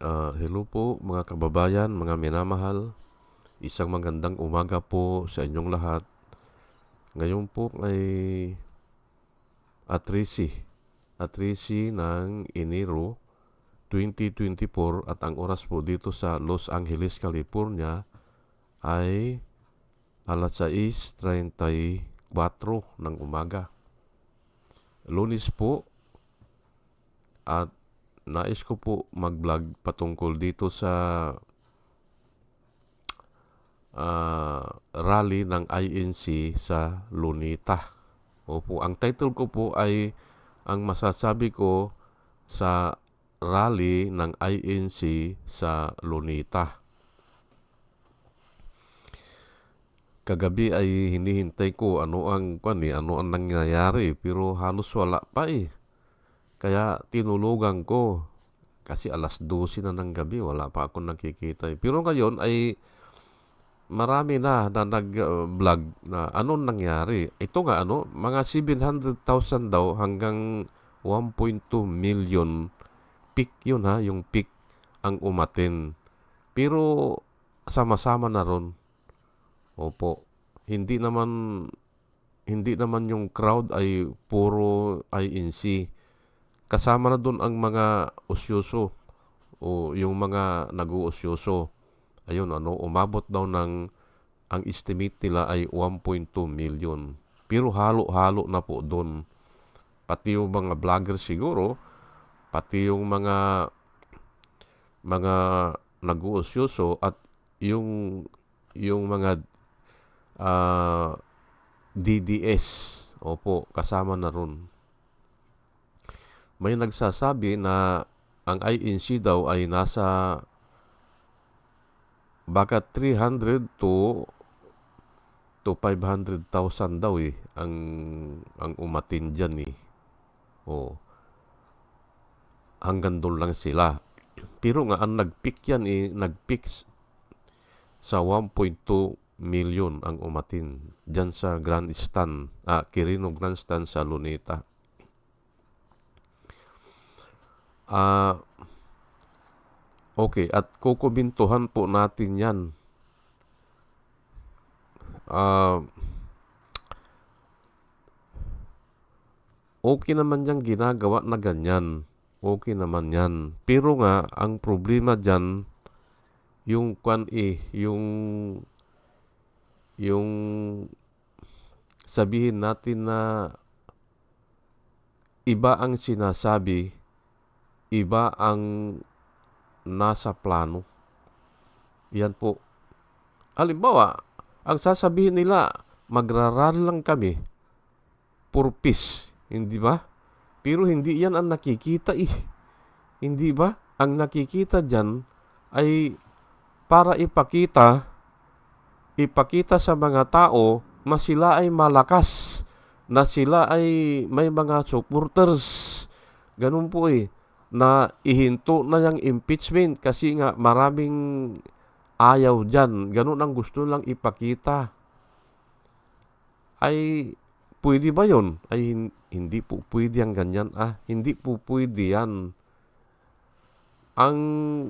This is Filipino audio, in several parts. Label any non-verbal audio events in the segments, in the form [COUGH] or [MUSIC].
Ah, hello po mga kababayan, mga minamahal. Isang magandang umaga po sa inyong lahat. Ngayon po ay atrisi, atrisi ng Enero 2024 at ang oras po dito sa Los Angeles, California ay alas 6.34 ng umaga. Lunis po at nais ko po mag-vlog patungkol dito sa uh, rally ng INC sa Lunita. Opo, ang title ko po ay ang masasabi ko sa rally ng INC sa Lunita. Kagabi ay hinihintay ko ano ang kwan eh, ano ang nangyayari pero halos wala pa eh kaya tinulugan ko. Kasi alas 12 na ng gabi, wala pa akong nakikita. Pero ngayon ay marami na na nag-vlog na anong nangyari. Ito nga ano, mga 700,000 daw hanggang 1.2 million peak yun ha, yung peak ang umatin. Pero sama-sama na ron. Opo. Hindi naman hindi naman yung crowd ay puro INC kasama na doon ang mga osyoso o yung mga nag-uosyoso. Ayun, ano, umabot daw ng, ang estimate nila ay 1.2 million. Pero halo-halo na po doon. Pati yung mga vlogger siguro, pati yung mga mga nag-uosyoso at yung yung mga uh, ah, DDS, opo, kasama na ron may nagsasabi na ang INC daw ay nasa baka 300 to to 500,000 daw eh ang ang umatin diyan eh. Oh. Hanggang doon lang sila. Pero nga ang nagpick yan eh, nagpick sa 1.2 million ang umatin diyan sa Grandstand, ah, Quirino Grandstand sa Luneta. Ah, okay, at kukumintuhan po natin yan. Ah, okay naman yung ginagawa na ganyan. Okay naman yan. Pero nga, ang problema dyan, yung kwan eh, yung yung sabihin natin na iba ang sinasabi iba ang nasa plano. Yan po. Halimbawa, ang sasabihin nila, magraral lang kami for peace. Hindi ba? Pero hindi yan ang nakikita eh. Hindi ba? Ang nakikita dyan ay para ipakita, ipakita sa mga tao na sila ay malakas, na sila ay may mga supporters. Ganun po eh na ihinto na yung impeachment kasi nga maraming ayaw dyan. Ganun ang gusto lang ipakita. Ay, pwede ba yon? Ay, hindi po pwede ang ganyan. Ah, hindi po pwede yan. Ang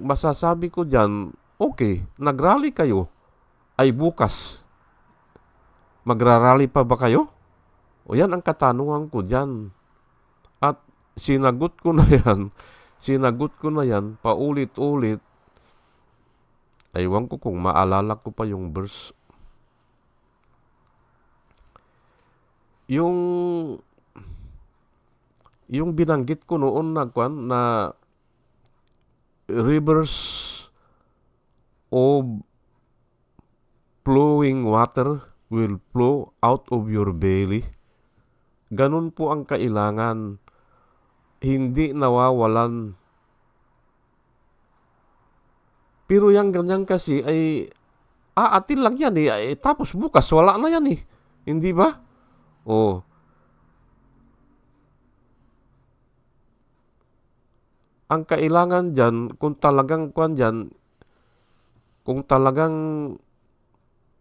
masasabi ko dyan, okay, nagrally kayo. Ay bukas. Magrarally pa ba kayo? O yan ang katanungan ko dyan. Sinagot ko na yan, sinagot ko na yan paulit-ulit. Aywan ko kung maalala ko pa yung verse. Yung yung binanggit ko noon na kwan na rivers of flowing water will flow out of your belly. Ganun po ang kailangan hindi nawawalan. Pero yung ganyan kasi ay aatin lang yan eh. Ay, tapos bukas wala na yan eh. Hindi ba? Oh. Ang kailangan dyan, kung talagang kwan dyan, kung talagang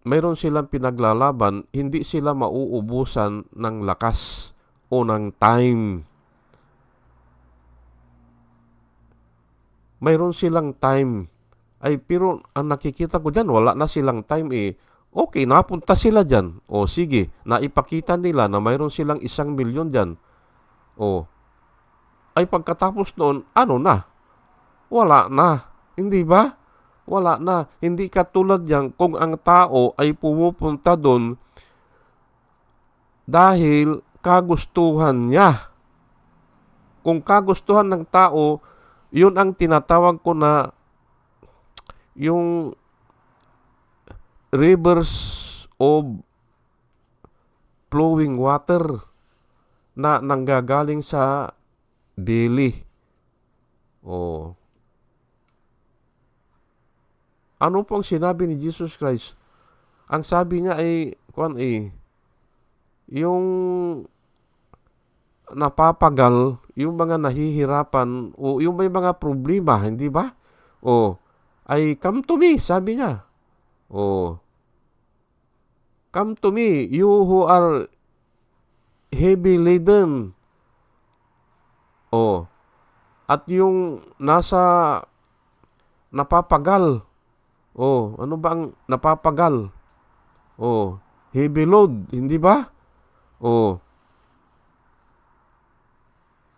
mayroon silang pinaglalaban, hindi sila mauubusan ng lakas o ng time mayroon silang time. Ay, pero ang nakikita ko dyan, wala na silang time eh. Okay, napunta sila dyan. O sige, naipakita nila na mayroon silang isang milyon dyan. O, ay pagkatapos noon, ano na? Wala na. Hindi ba? Wala na. Hindi katulad yan kung ang tao ay pumupunta doon dahil kagustuhan niya. Kung kagustuhan ng tao, yun ang tinatawag ko na yung rivers of flowing water na nanggagaling sa belly. Oh. Ano pong sinabi ni Jesus Christ? Ang sabi niya ay, kuan eh, yung napapagal, yung mga nahihirapan, o yung may mga problema, hindi ba? O, ay come to me, sabi niya. O, come to me, you who are heavy laden. O, at yung nasa napapagal, Oh, ano ba ang napapagal? Oh, heavy load, hindi ba? Oh.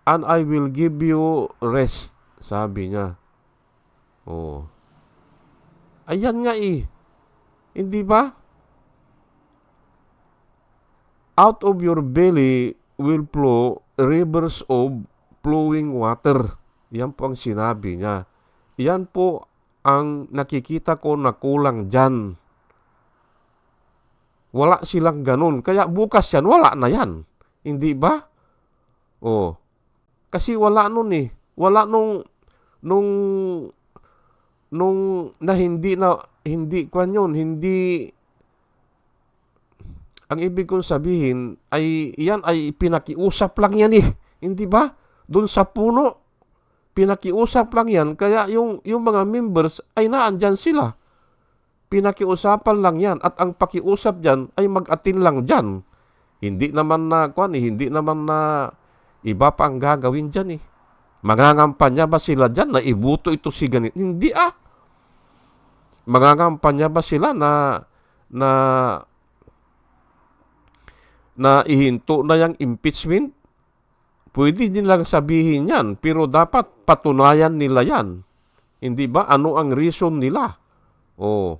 And I will give you rest, sabi niya. Oh. Ayan nga eh. Hindi ba? Out of your belly will flow rivers of flowing water. Yan po ang sinabi niya. Yan po ang nakikita ko na kulang dyan. Wala silang ganun. Kaya bukas yan, wala na yan. Hindi ba? Oh. Kasi wala nun eh. Wala nung nung nung na hindi na hindi kwan yun, hindi ang ibig kong sabihin ay yan ay pinakiusap lang yan eh. Hindi ba? Doon sa puno, Pinakiusap lang yan, kaya yung, yung mga members ay naandyan sila. Pinakiusapan lang yan at ang pakiusap dyan ay mag-atin lang dyan. Hindi naman na, kwan, eh, hindi naman na iba pa ang gagawin dyan eh. Mangangampanya ba sila dyan na ibuto ito si ganit? Hindi ah. Mangangampanya ba sila na na na ihinto na yung impeachment? Pwede din lang sabihin yan, pero dapat patunayan nila yan. Hindi ba? Ano ang reason nila? O,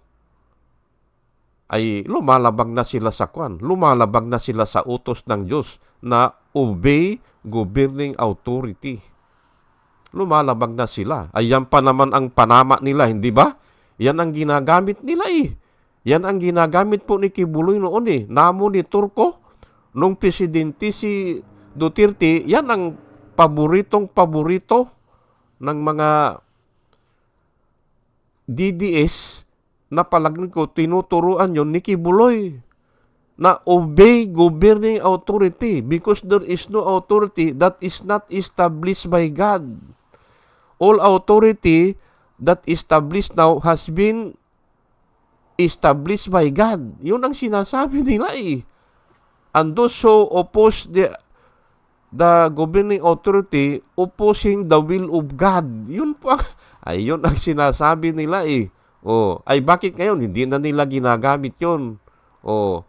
ay lumalabag na sila sa kwan. Lumalabag na sila sa utos ng Diyos na obey governing authority. Lumalabag na sila. Ayan pa naman ang panama nila, hindi ba? Yan ang ginagamit nila eh. Yan ang ginagamit po ni Kibuloy noon eh. Namo ni Turko, nung presidente si Duterte, yan ang paboritong paborito ng mga DDS na palagin ko tinuturuan yon ni Kibuloy na obey governing authority because there is no authority that is not established by God. All authority that established now has been established by God. Yun ang sinasabi [LAUGHS] nila eh. And those who oppose the the governing authority opposing the will of God. Yun po, [LAUGHS] ay yun ang sinasabi nila eh. Oh, ay bakit ngayon hindi na nila ginagamit 'yon? Oh.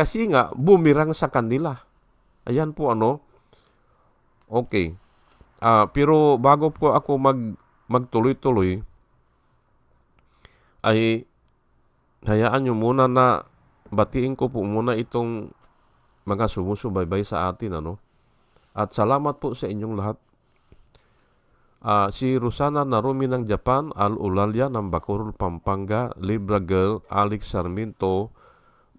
Kasi nga bumirang sa kanila. Ayan po ano. Okay. Ah, pero bago po ako mag magtuloy-tuloy ay hayaan nyo muna na batiin ko po muna itong mga sumusubaybay sa atin. Ano? At salamat po sa inyong lahat. Uh, si Rosana Narumi ng Japan, Al Ulalya ng Bacoor, Pampanga, Libra Girl, Alex Sarmiento,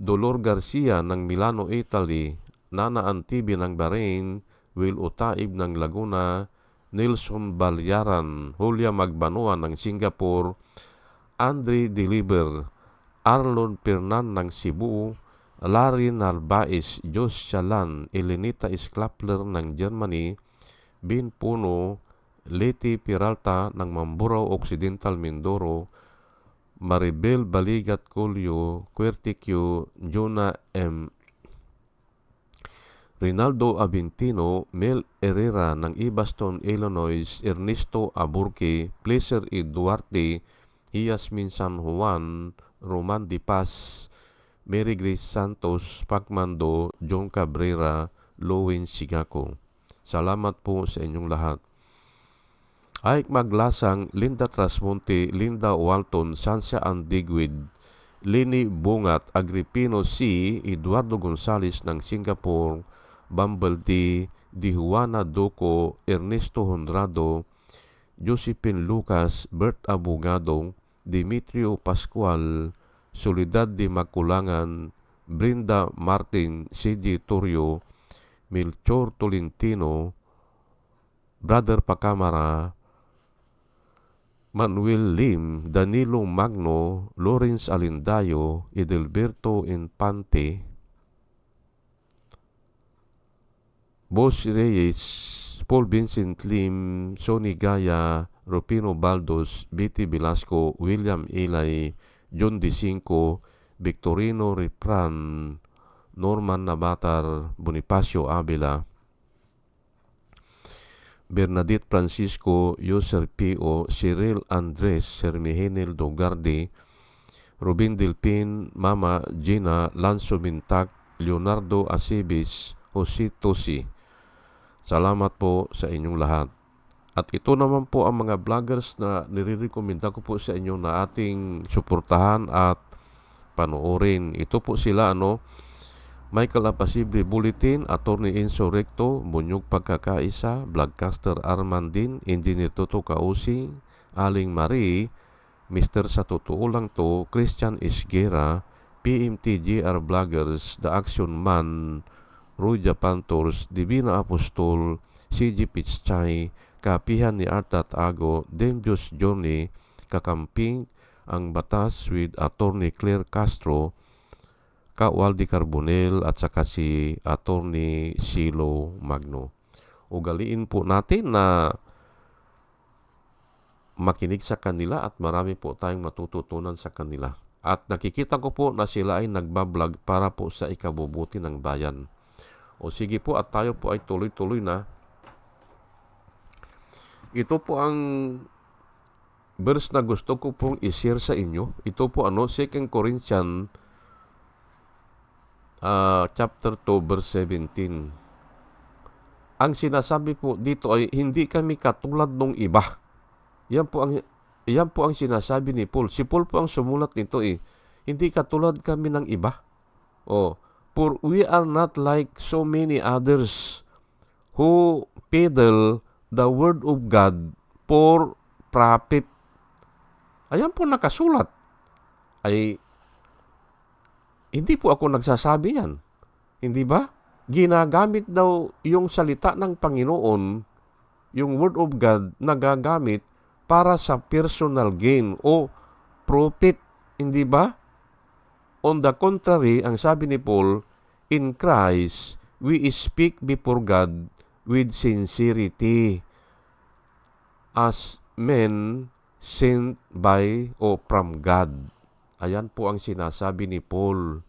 Dolor Garcia ng Milano, Italy, Nana Antibi ng Bahrain, Will Utaib ng Laguna, Nelson Balyaran, Julia Magbanua ng Singapore, Andre Deliver, Arlon Pernan ng Cebu, Larry Narvaez, Jos Chalan, Elenita Sklapler ng Germany, Bin Puno, Leti Peralta ng Mamburao Occidental Mindoro, Maribel Baligat Colio, Querticio, Jonah M. Rinaldo Aventino, Mel Herrera ng Ibaston, Illinois, Ernesto Aburque, Pleasure E. Duarte, Yasmin San Juan, Roman Di Paz, Mary Grace Santos, Pacmando, John Cabrera, Lowen Sigako. Salamat po sa inyong lahat. Ike Maglasang, Linda Trasmonte, Linda Walton, Sansia Andigwid, Lini Bungat, Agripino C., Eduardo Gonzales ng Singapore, Bumble D., Di Juana Ernesto Honrado, Josephine Lucas, Bert Abogado, Dimitrio Pascual, Soledad de Maculangan, Brinda Martin, C.J. Torrio, Melchor Tolentino, Brother Pacamara, Manuel Lim, Danilo Magno, Lawrence Alindayo, Edelberto Infante, Boss Reyes, Paul Vincent Lim, Sonny Gaya, Rupino Baldos, Betty Velasco, William Ilay, John DeCinco, Victorino Ripran, Norman Nabatar, Bonifacio Avila, Bernadette Francisco, Yoser P.O., Cyril Andres, Sermihenil Dogardi, Rubin Delpin, Mama Gina, Lanzo Mintak, Leonardo Asibis, Jose Tosi. Salamat po sa inyong lahat. At ito naman po ang mga vloggers na nire-recommenda ko po sa inyo na ating suportahan at panoorin. Ito po sila ano, Michael Apasible Bulletin, Attorney Enzo Recto, Bunyog Pagkakaisa, Vlogcaster Armandin, Engineer Toto Kausi, Aling Marie, Mr. Sa Totoo Lang To, Christian Isgera, PMTGR Vloggers, The Action Man, Roy Japan Tours, Divina Apostol, CG Pichchay, Kapihan ni Artat Ago, Dembios Journey, Kakamping, Ang Batas with Attorney Claire Castro, Waldi Carbonel at saka si Attorney Silo Magno. Ugaliin po natin na makinig sa kanila at marami po tayong matututunan sa kanila. At nakikita ko po na sila ay nagbablog para po sa ikabubuti ng bayan. O sige po at tayo po ay tuloy-tuloy na. Ito po ang verse na gusto ko pong i-share sa inyo. Ito po ano, 2 Corinthians uh, chapter 2 verse 17. Ang sinasabi po dito ay hindi kami katulad ng iba. Yan po ang yan po ang sinasabi ni Paul. Si Paul po ang sumulat nito eh. Hindi katulad kami ng iba. Oh, For we are not like so many others who peddle the word of God for profit. Ayan po nakasulat. Ay, hindi po ako nagsasabi yan. Hindi ba? Ginagamit daw yung salita ng Panginoon, yung word of God, nagagamit para sa personal gain o profit. Hindi ba? On the contrary, ang sabi ni Paul, in Christ, we speak before God with sincerity as men sent by o from God. Ayan po ang sinasabi ni Paul.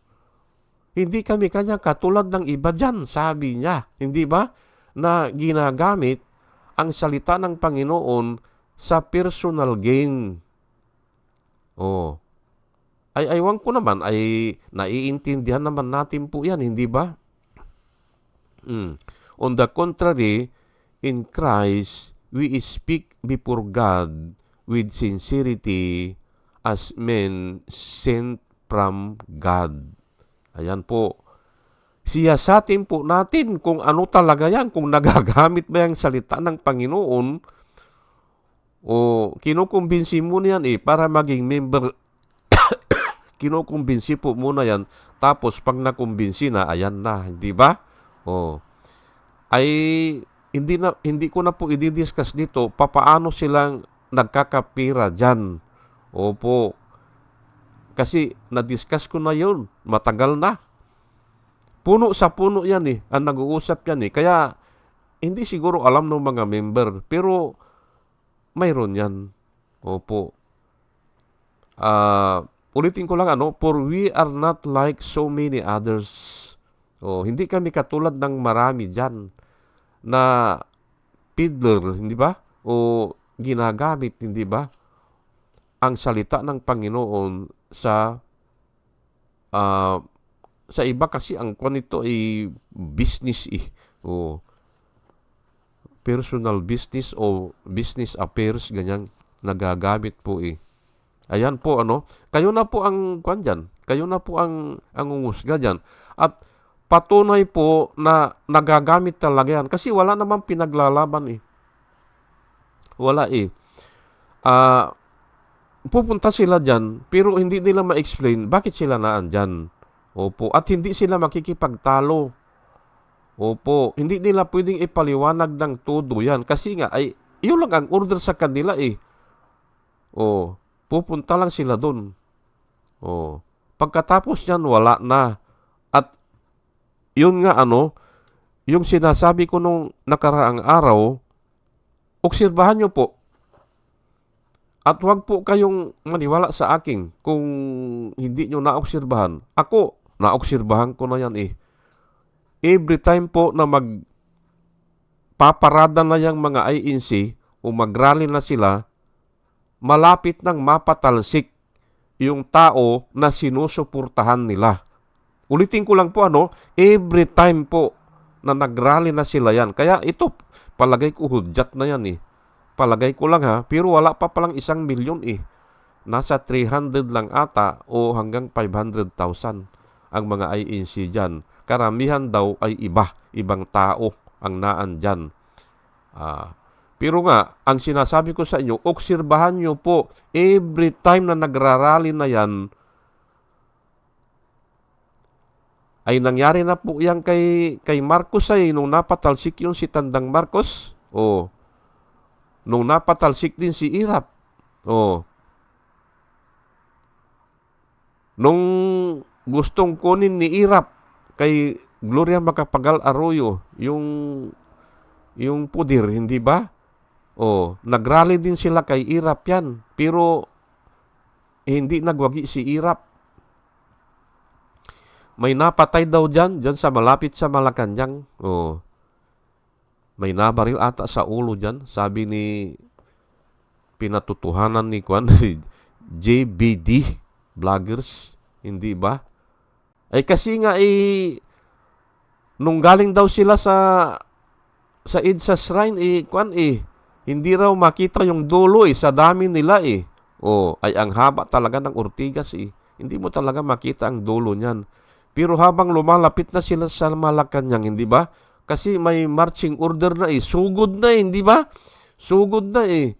Hindi kami kanya katulad ng iba dyan, sabi niya. Hindi ba? Na ginagamit ang salita ng Panginoon sa personal gain. Oh, ay aywan ko naman ay naiintindihan naman natin po yan, hindi ba? Mm. On the contrary, in Christ, we speak before God with sincerity as men sent from God. Ayan po. Siyasatin po natin kung ano talaga yan, kung nagagamit ba yung salita ng Panginoon o kinukumbinsi mo niyan eh para maging member [COUGHS] kinukumbinsi po muna yan. Tapos pag nakumbinsi na, ayan na, hindi ba? Oh. Ay hindi na hindi ko na po i-discuss dito papaano silang nagkakapira diyan. Opo. Kasi na-discuss ko na 'yon, matagal na. Puno sa puno 'yan eh, ang nag-uusap 'yan eh. Kaya hindi siguro alam ng mga member, pero mayroon 'yan. Opo. Ah, uh, Ulitin ko lang ano, for we are not like so many others. Oh, hindi kami katulad ng marami diyan na peddler, hindi ba? O ginagamit, hindi ba? Ang salita ng Panginoon sa ah, sa iba kasi ang kwan nito ay business eh. O personal business o business affairs ganyan nagagamit po eh. Ayan po ano, kayo na po ang kwan dyan. Kayo na po ang ang ungusga dyan. At patunay po na nagagamit talaga yan. Kasi wala namang pinaglalaban eh. Wala eh. Ah, pupunta sila dyan, pero hindi nila ma-explain bakit sila naan dyan. Opo. At hindi sila makikipagtalo. Opo. Hindi nila pwedeng ipaliwanag ng todo yan. Kasi nga, ay, yun lang ang order sa kanila eh. O, pupunta lang sila doon. O, pagkatapos yan, wala na. At, yun nga ano, yung sinasabi ko nung nakaraang araw, obserbahan nyo po. At huwag po kayong maniwala sa akin kung hindi nyo naobserbahan. Ako, naobserbahan ko na yan eh. Every time po na mag paparada na yung mga INC o magrally na sila, malapit nang mapatalsik yung tao na sinusuportahan nila. Ulitin ko lang po ano, every time po na nagrally na sila yan. Kaya ito, palagay ko hudyat na yan eh. Palagay ko lang ha, pero wala pa palang isang milyon eh. Nasa 300 lang ata o hanggang 500,000 ang mga INC dyan. Karamihan daw ay iba, ibang tao ang naan dyan. Ah, pero nga, ang sinasabi ko sa inyo, obserbahan nyo po, every time na nagrarally na yan, ay nangyari na po yan kay, kay Marcos ay nung napatalsik yung si Tandang Marcos. O, nung napatalsik din si Irap. O, nung gustong kunin ni Irap kay Gloria Macapagal Arroyo yung yung pudir, hindi ba? O, nagrally din sila kay Irap yan. Pero, hindi nagwagi si Irap. May napatay daw dyan, dyan sa malapit sa Malacanang. O, may nabaril ata sa ulo dyan. Sabi ni pinatutuhanan ni Kwan, [LAUGHS] JBD vloggers, hindi ba? Ay kasi nga eh, nung galing daw sila sa sa EDSA shrine eh, kwan eh, hindi raw makita yung dulo eh, sa dami nila eh. O, ay ang haba talaga ng Ortigas eh. Hindi mo talaga makita ang dulo niyan. Pero habang lumalapit na sila sa Malacanang, hindi ba? Kasi may marching order na eh. Sugod na eh, hindi ba? Sugod na eh.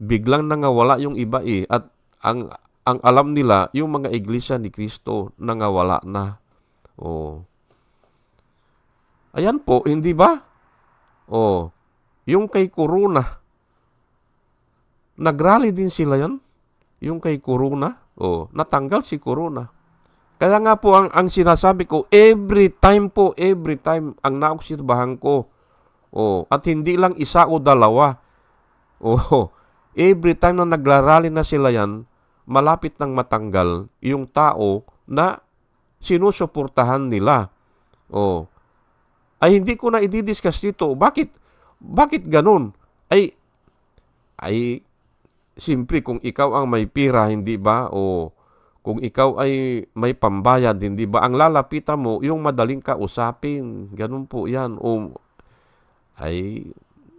Biglang nangawala yung iba eh. At ang ang alam nila, yung mga iglesia ni Kristo nangawala na. Oh. Ayan po, hindi ba? Oh. Yung kay Corona, nagrally din sila yan. Yung kay Corona, oh, natanggal si Corona. Kaya nga po ang, ang sinasabi ko, every time po, every time ang naobserbahan ko. Oh, at hindi lang isa o dalawa. Oh, [LAUGHS] every time na naglarally na sila yan, malapit nang matanggal yung tao na sinusuportahan nila. Oh. Ay hindi ko na i-discuss dito. Bakit bakit ganun? Ay ay simpre kung ikaw ang may pira, hindi ba? O kung ikaw ay may pambayad, hindi ba? Ang lalapitan mo, yung madaling kausapin. Ganun po yan. O, ay,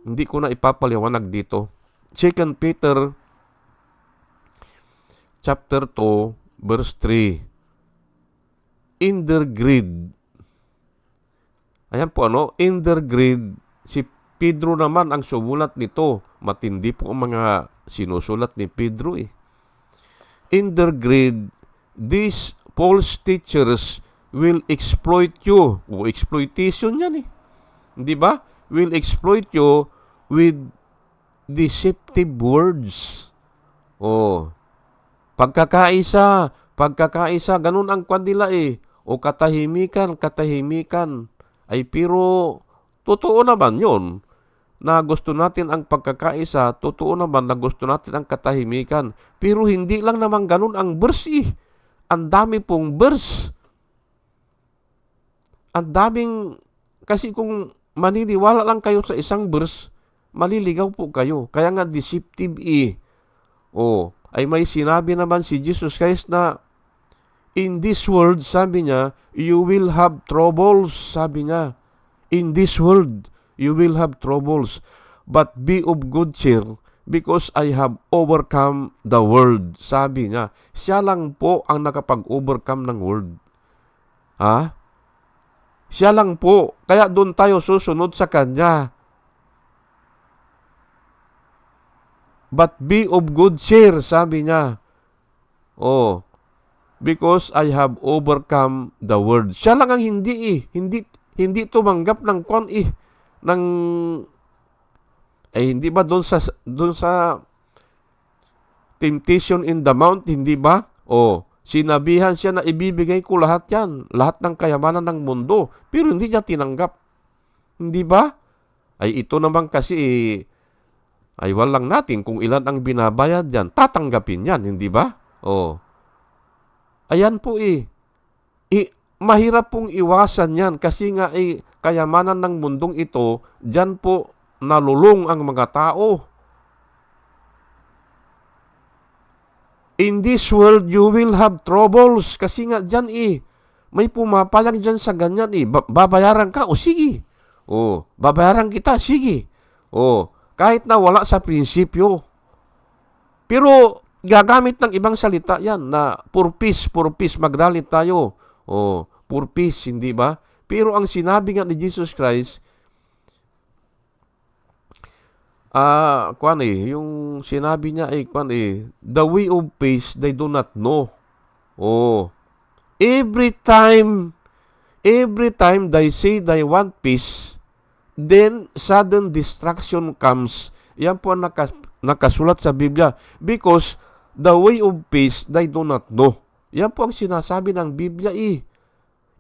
hindi ko na ipapaliwanag dito. 2 Peter chapter 2, verse 3. In their greed. Ayan po ano, in their greed, si Pedro naman ang sumulat nito. Matindi po ang mga sinusulat ni Pedro eh. In their greed, these false teachers will exploit you. O exploitation yan eh. Di ba? Will exploit you with deceptive words. Oh, Pagkakaisa, pagkakaisa, ganun ang kwan nila eh. O katahimikan, katahimikan. Ay pero, totoo naman yon na gusto natin ang pagkakaisa, totoo naman na gusto natin ang katahimikan. Pero hindi lang naman ganun ang verse eh. Ang dami pong verse. ang daming, kasi kung maniniwala lang kayo sa isang verse, maliligaw po kayo. Kaya nga deceptive eh. O, ay may sinabi naman si Jesus Christ na in this world, sabi niya, you will have troubles, sabi niya. In this world, you will have troubles. But be of good cheer, because I have overcome the world. Sabi niya, siya lang po ang nakapag-overcome ng world. Ha? Siya lang po. Kaya doon tayo susunod sa Kanya. But be of good cheer, sabi niya. Oh, because I have overcome the world. Siya lang ang hindi eh. Hindi, hindi tumanggap ng kwan eh. Ng, eh hindi ba doon sa, doon sa temptation in the mount, hindi ba? Oh, sinabihan siya na ibibigay ko lahat yan. Lahat ng kayamanan ng mundo. Pero hindi niya tinanggap. Hindi ba? Ay ito naman kasi eh, ay walang natin kung ilan ang binabayad yan. Tatanggapin yan, hindi ba? Oh. Ayan po eh. I, mahirap pong iwasan yan kasi nga eh, kayamanan ng mundong ito, dyan po nalulong ang mga tao. In this world, you will have troubles. Kasi nga dyan eh, may pumapayag dyan sa ganyan eh. Ba- babayaran ka? O sige. O, babayaran kita? Sige. O, kahit na wala sa prinsipyo. Pero gagamit ng ibang salita yan na purpose, purpose, magralit tayo. O, purpose, hindi ba? Pero ang sinabi nga ni Jesus Christ, ah, uh, kwan eh, yung sinabi niya ay kwan eh, the way of peace they do not know. Oh, every time, every time they say they want peace, then sudden destruction comes. Yan po ang nakas, nakasulat sa Biblia. Because the way of peace they do not know. Yan po ang sinasabi ng Biblia eh.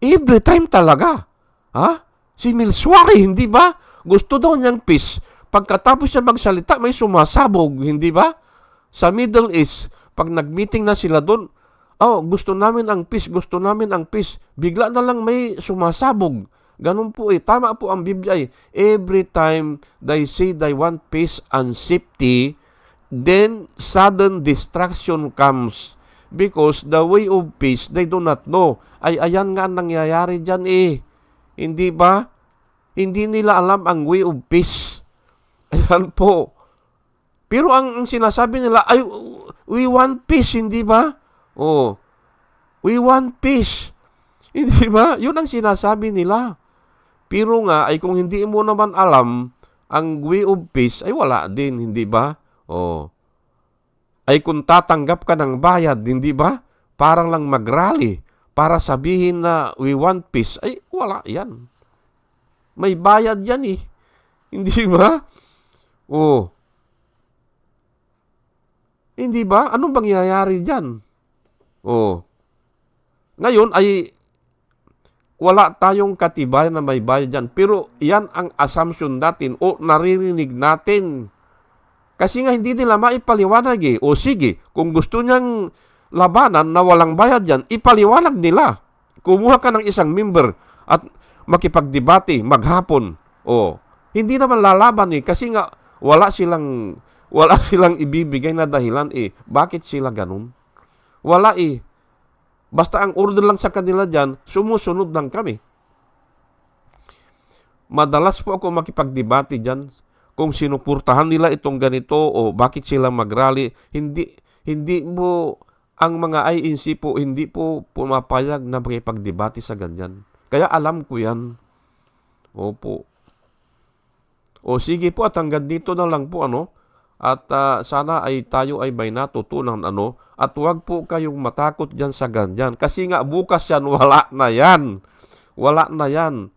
Every time talaga. Ha? Si Milswari, hindi ba? Gusto daw niyang peace. Pagkatapos siya magsalita, may sumasabog, hindi ba? Sa Middle East, pag nag-meeting na sila doon, oh, gusto namin ang peace, gusto namin ang peace. Bigla na lang may sumasabog. Ganun po eh. Tama po ang Biblia eh. Every time they say they want peace and safety, then sudden destruction comes. Because the way of peace, they do not know. Ay, ayan nga ang nangyayari dyan eh. Hindi ba? Hindi nila alam ang way of peace. [LAUGHS] Ayan po. Pero ang, ang sinasabi nila, ay, we want peace, hindi ba? Oh, we want peace. [LAUGHS] Hindi ba? Yun ang sinasabi nila. Pero nga, ay kung hindi mo naman alam ang way of peace, ay wala din, hindi ba? Oh. Ay kung tatanggap ka ng bayad, hindi ba? Parang lang magrally para sabihin na we want peace, ay wala yan. May bayad yan eh. [LAUGHS] Hindi ba? Oh. Hindi ba? Anong mangyayari dyan? Oh. Ngayon ay wala tayong katibayan na may bayad dyan. Pero yan ang assumption natin o naririnig natin. Kasi nga hindi nila maipaliwanag eh. O sige, kung gusto niyang labanan na walang bayad yan, ipaliwanag nila. Kumuha ka ng isang member at makipagdebate maghapon. O, hindi naman lalaban eh kasi nga wala silang wala [LAUGHS] silang ibibigay na dahilan eh. Bakit sila ganun? Wala eh. Basta ang order lang sa kanila dyan, sumusunod lang kami. Madalas po ako makipagdebate dyan kung sinupurtahan nila itong ganito o bakit sila magrally. Hindi, hindi mo ang mga INC po hindi po pumapayag na makipagdebate sa ganyan. Kaya alam ko yan. Opo. O sige po at hanggang dito na lang po ano. At uh, sana ay tayo ay may natutunan ano. At huwag po kayong matakot dyan sa ganyan. Kasi nga bukas yan [LAUGHS] wala na yan. Wala na yan.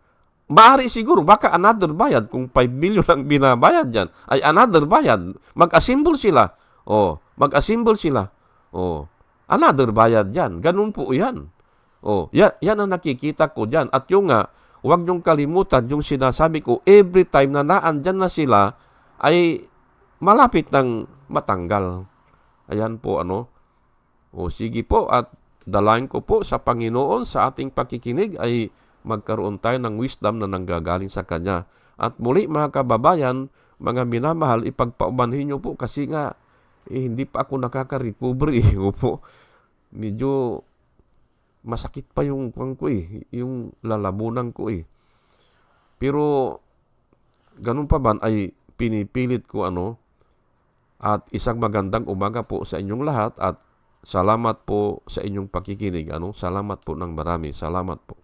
Maari siguro, baka another bayad. Kung 5 million ang binabayad dyan, ay another bayad. Mag-assemble sila. O, mag-assemble sila. O, another bayad yan. Ganun po yan. O, yan, yan ang nakikita ko dyan. At yung nga, huwag niyong kalimutan yung sinasabi ko, every time na naandyan na sila, ay malapit ng matanggal. Ayan po ano. O sige po at dalain ko po sa Panginoon sa ating pakikinig ay magkaroon tayo ng wisdom na nanggagaling sa Kanya. At muli mga kababayan, mga minamahal, ipagpaumanhin niyo po kasi nga eh, hindi pa ako nakaka-recover eh. [LAUGHS] Opo. Medyo masakit pa yung kwan ko eh, yung lalamunan ko eh. Pero ganun pa man ay pinipilit ko ano at isang magandang umaga po sa inyong lahat at salamat po sa inyong pakikinig ano salamat po ng marami salamat po